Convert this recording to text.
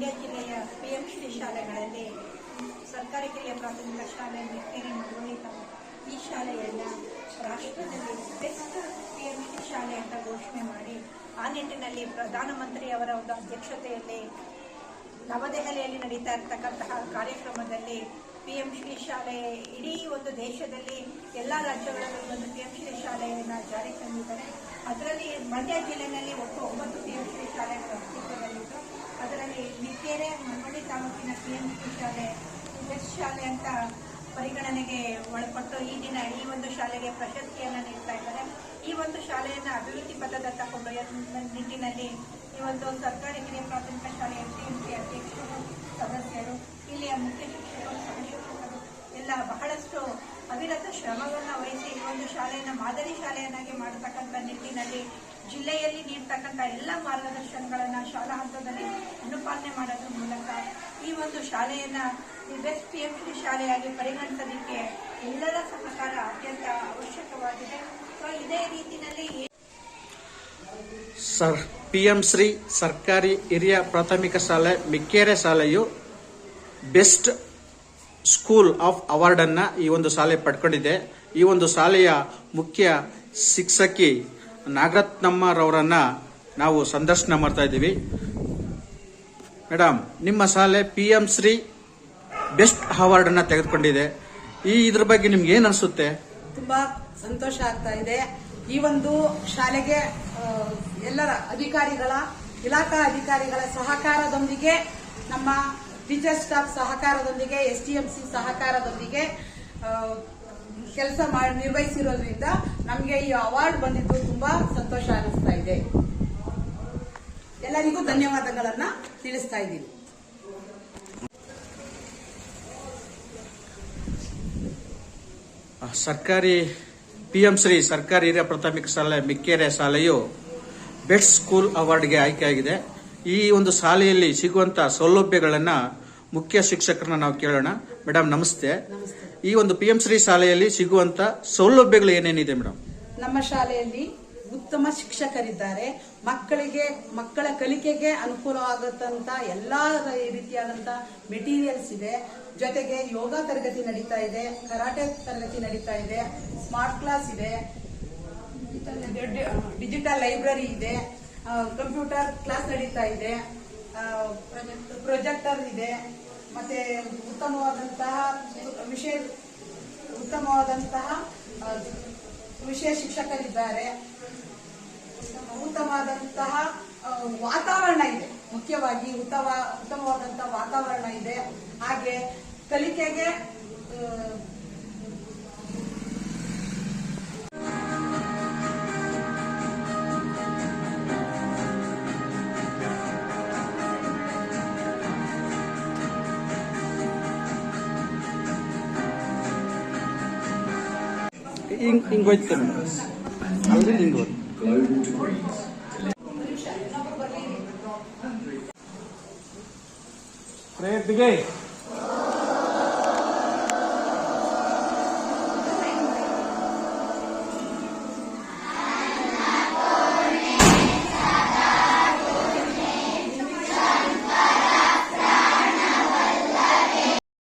ಮಂಡ್ಯ ಜಿಲ್ಲೆಯ P M Shri ಶಾಲೆಗಳಲ್ಲಿ ಸರ್ಕಾರಿ ಕಿರಿಯ ಪ್ರಾಥಮಿಕ ಶಾಲೆ ಮೆಕ್ಕೇರಿ ಈ ಶಾಲೆಯನ್ನು ರಾಷ್ಟ್ರದಲ್ಲಿ ಬೆಸ್ಟ್ ಪಿ ಎಂ ಶ್ರೀ ಶಾಲೆ ಅಂತ ಘೋಷಣೆ ಮಾಡಿ, ಆ ನಿಟ್ಟಿನಲ್ಲಿ ಪ್ರಧಾನಮಂತ್ರಿಯವರ ಒಂದು ಅಧ್ಯಕ್ಷತೆಯಲ್ಲಿ ನವದೆಹಲಿಯಲ್ಲಿ ನಡೀತಾ ಇರತಕ್ಕಂತಹ ಕಾರ್ಯಕ್ರಮದಲ್ಲಿ ಪಿ ಎಂ ಶ್ರೀ ಶಾಲೆ ಇಡೀ ಒಂದು ದೇಶದಲ್ಲಿ ಎಲ್ಲ ರಾಜ್ಯಗಳಲ್ಲೂ ಒಂದು ಪಿ ಎಂ ಶ್ರೀ ಶಾಲೆಯನ್ನು ಜಾರಿಗೆ ತಂದಿದ್ದಾರೆ. ಅದರಲ್ಲಿ ಮಂಡ್ಯ ಜಿಲ್ಲೆಯಲ್ಲಿ ಒಟ್ಟು ಒಂಬತ್ತು ಪಿ ಎಂ ಶ್ರೀ ಶಾಲೆಗಳು ಅಸ್ತಿತ್ವದಲ್ಲಿದ್ದು ಅದರಲ್ಲಿ ನಿಕ್ಕೇರೆ ಮಳವಳ್ಳಿ ತಾಲೂಕಿನ ಪಿ ಎಂ ಶ್ರೀ ಶಾಲೆ ಬೆಸ್ಟ್ ಶಾಲೆ ಅಂತ ಪರಿಗಣನೆಗೆ ಒಳಪಟ್ಟು ಈ ದಿನ ಈ ಒಂದು ಶಾಲೆಗೆ ಪ್ರಶಸ್ತಿಯನ್ನು ನೀಡ್ತಾ ಇದ್ದಾರೆ. ಈ ಒಂದು ಶಾಲೆಯನ್ನು ಅಭಿವೃದ್ಧಿ ಪಥದತ್ತ ಕೊಂಡೊಯ್ಯುವ ನಿಟ್ಟಿನಲ್ಲಿ ಈ ಒಂದು ಸರ್ಕಾರಿ ಹಿರಿಯ ಪ್ರಾಥಮಿಕ ಶಾಲೆಯ ಸಿ ಅಧ್ಯಕ್ಷರು, ಸದಸ್ಯರು ಇಲ್ಲಿಯ ಮುಖ್ಯ ಶಿಕ್ಷಕರು ಸಹಶಿಕ್ಷಕರು ಎಲ್ಲ ಬಹಳಷ್ಟು ಅವಿರತ ಶ್ರಮವನ್ನು ವಹಿಸಿ ಈ ಒಂದು ಶಾಲೆಯನ್ನು ಮಾದರಿ ಶಾಲೆಯನ್ನಾಗಿ ಮಾಡತಕ್ಕಂಥ ನಿಟ್ಟಿನಲ್ಲಿ ಜಿಲ್ಲೆಯಲ್ಲಿ ನೀಡ್ತಕ್ಕಂಥ ಎಲ್ಲ ಮಾರ್ಗದರ್ಶನಗಳನ್ನು ಶಾಲಾ ಹಂತದಲ್ಲಿ ಅನುಪಾಲನೆ ಮಾಡೋದ್ರ ಮೂಲಕ ಈ ಒಂದು ಶಾಲೆಯನ್ನ ಬೆಸ್ಟ್ ಶಾಲೆಯಾಗಿ ಪರಿಗಣಿಸಲಿಕ್ಕೆ ಎಲ್ಲರ ಸಹಕಾರ ಅತ್ಯಂತ ಅವಶ್ಯಕವಾಗಿದೆ. ಸೊ ಇದೇ ರೀತಿಯಲ್ಲಿ ಸರ್ ಪಿ ಎಂ ಶ್ರೀ ಸರ್ಕಾರಿ ಹಿರಿಯ ಪ್ರಾಥಮಿಕ ಶಾಲೆ, ಮಿಕ್ಕೇರೆ ಶಾಲೆಯು ಬೆಸ್ಟ್ ಸ್ಕೂಲ್ ಆಫ್ ಅವಾರ್ಡ್ ಅನ್ನ ಈ ಒಂದು ಶಾಲೆ ಪಡ್ಕೊಂಡಿದೆ. ಈ ಒಂದು ಶಾಲೆಯ ಮುಖ್ಯ ಶಿಕ್ಷಕಿ ನಾಗರತ್ನಮ್ಮರವರನ್ನ ನಾವು ಸಂದರ್ಶನ ಮಾಡ್ತಾ ಇದ್ದೀವಿ. ಮೇಡಮ್ ನಿಮ್ಮ ಶಾಲೆ P M Shri best award ಅನ್ನ ತೆಗೆದುಕೊಂಡಿದೆ. ಈ ಇದ್ರ ಬಗ್ಗೆ ನಿಮ್ಗೆ ಏನ್ ಅನ್ಸುತ್ತೆ? ತುಂಬಾ ಸಂತೋಷ ಆಗ್ತಾ ಇದೆ. ಈ ಒಂದು ಶಾಲೆಗೆ ಎಲ್ಲರ ಅಧಿಕಾರಿಗಳ, ಇಲಾಖಾ ಅಧಿಕಾರಿಗಳ ಸಹಕಾರದೊಂದಿಗೆ, ನಮ್ಮ ಟೀಚರ್ ಸ್ಟಾಫ್ ಸಹಕಾರದೊಂದಿಗೆ ಎಸ್ ಟಿ ಎಂ ಸಿ ಸಹಕಾರದೊಂದಿಗೆ ಕೆಲಸ ಮಾಡಿ ನಿರ್ವಹಿಸಿರೋದ್ರಿಂದ ನಮಗೆ ಈ ಅವಾರ್ಡ್ ಬಂದಿದ್ದು ತುಂಬಾ ಸಂತೋಷ ಅನಿಸ್ತಾ ಇದೆ. ಎಲ್ಲರಿಗೂ ಧನ್ಯವಾದಗಳನ್ನ ತಿಳಿಸ್ತಾ ಇದ್ದೀನಿ. ಸರ್ಕಾರಿ ಪಿ ಎಂ ಶ್ರೀ ಸರ್ಕಾರಿ ಹಿರಿಯ ಪ್ರಾಥಮಿಕ ಶಾಲೆ ಮಿಕ್ಕೇರೆ ಶಾಲೆಯು ಬೆಸ್ಟ್ ಸ್ಕೂಲ್ ಅವಾರ್ಡ್ಗೆ ಆಯ್ಕೆಯಾಗಿದೆ. ಈ ಒಂದು ಶಾಲೆಯಲ್ಲಿ ಸಿಗುವಂತ ಸೌಲಭ್ಯಗಳನ್ನು ಮುಖ್ಯ ಶಿಕ್ಷಕರನ್ನ ನಾವು ಕೇಳೋಣ. ಮೇಡಮ್ ನಮಸ್ತೆ. ನಮಸ್ತೆ. ಈ ಒಂದು ಪಿ ಎಂ ಶ್ರೀ ಶಾಲೆಯಲ್ಲಿ ಸಿಗುವಂತ ಸೌಲಭ್ಯಗಳು ಏನೇನಿದೆ ಮೇಡಮ್ ನಮ್ಮ ಶಾಲೆಯಲ್ಲಿ ಉತ್ತಮ ಶಿಕ್ಷಕರಿದ್ದಾರೆ. ಮಕ್ಕಳಿಗೆ, ಮಕ್ಕಳ ಕಲಿಕೆಗೆ ಅನುಕೂಲವಾಗತ್ತಂತ ಎಲ್ಲಾ ರೀತಿಯಾದಂತ ಮೆಟೀರಿಯಲ್ಸ್ ಇದೆ. ಜೊತೆಗೆ ಯೋಗ ತರಗತಿ ನಡೀತಾ ಇದೆ, ಕರಾಟೆ ತರಗತಿ ನಡೀತಾ ಇದೆ ಸ್ಮಾರ್ಟ್ ಕ್ಲಾಸ್ ಇದೆ. ಡಿಜಿಟಲ್ ಲೈಬ್ರರಿ ಇದೆ. ಕಂಪ್ಯೂಟರ್ ಕ್ಲಾಸ್ ನಡೀತಾ ಇದೆ. ಪ್ರೊಜೆಕ್ಟರ್ ಇದೆ. ಮತ್ತೆ ಉತ್ತಮವಾದಂತಹ ವಿಷಯ, ಉತ್ತಮವಾದಂತಹ ವಿಷಯ ಶಿಕ್ಷಕರಿದ್ದಾರೆ. ಉತ್ತಮವಾದಂತಹ ವಾತಾವರಣ ಇದೆ. ಮುಖ್ಯವಾಗಿ ಉತ್ತಮ ಉತ್ತಮವಾದಂತಹ ವಾತಾವರಣ ಇದೆ. ಹಾಗೆ ಕಲಿಕೆಗೆ ಹಿಂಗ್ ಹಿಂಗ್ ಹೋಯ್ತು ಅಲ್ಲಿ ಹಿಂಗ್ ಹೋಯ್ತು bigay.